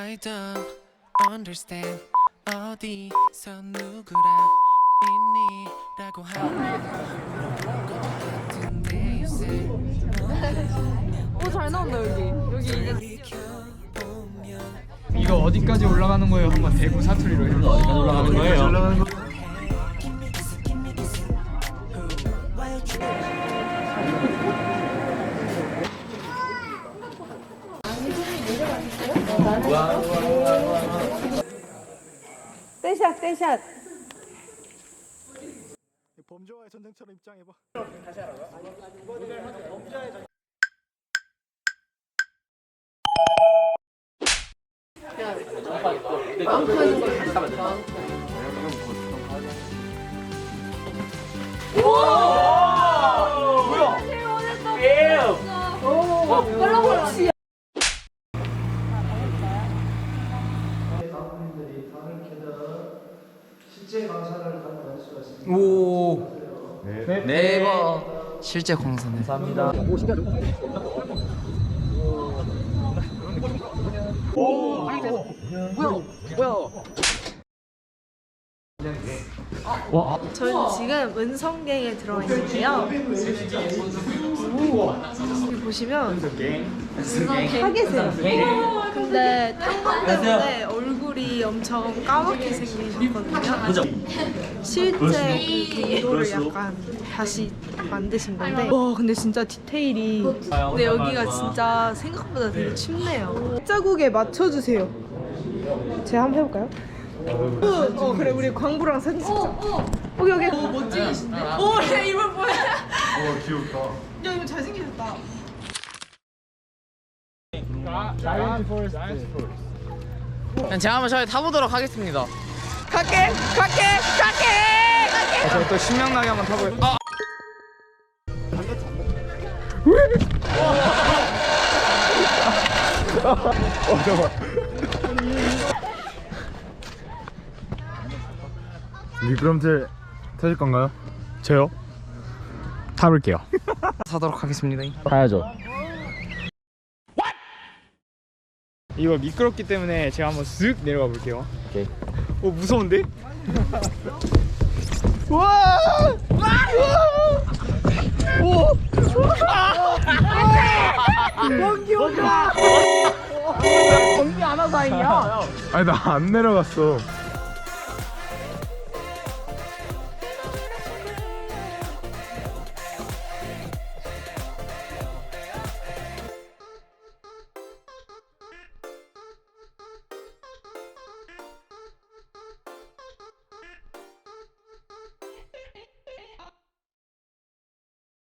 I don't understand 어디서 누구랑 있니? 라고 하는 같은데 요새 오잘 나온다 여기 여기 이제 이거 어디까지 올라가는 거예요? 한번 대구 사투리로 해줘. 어디까지 올라가는 거예요? 떼샷 떼샷. 범죄와의 전쟁처럼 입장해봐. 네이버 실제 광선에 저는 지금 은성갱에 들어와 있는데요. 여기 보시면 사계세요. 근데 탄광 때문에 얼굴 이 엄청 까맣게 생기셨거든요. 실제 그 동도를 약간 다시 만드신 건데 와 근데 진짜 디테일이 근데 여기가 진짜 생각보다 되게 춥네요. 자국에 맞춰주세요. 제가 한번 해볼까요? 어 그래 우리 광부랑 사진 찍자. 오케이 오케이. 오 멋지신데? 오 야, 이거 뭐야? 오 귀엽다. 야 이거 잘생기셨다. 그냥 제가 한번 저희 타보도록 하겠습니다 갈게 갈게 갈게. 저또 신명나게 한번 타보요. 아. 미끄럼틀 타실 건가요? 저요? 타볼게요. 사도록 하겠습니다 가야죠. 이거 미끄럽기 때문에 제가 한번 쓱 내려가 볼게요. 오케이. 오 무서운데? 와! 오! 원기 온다. 원기 안 와서 다행이야. 아니 나 안 내려갔어.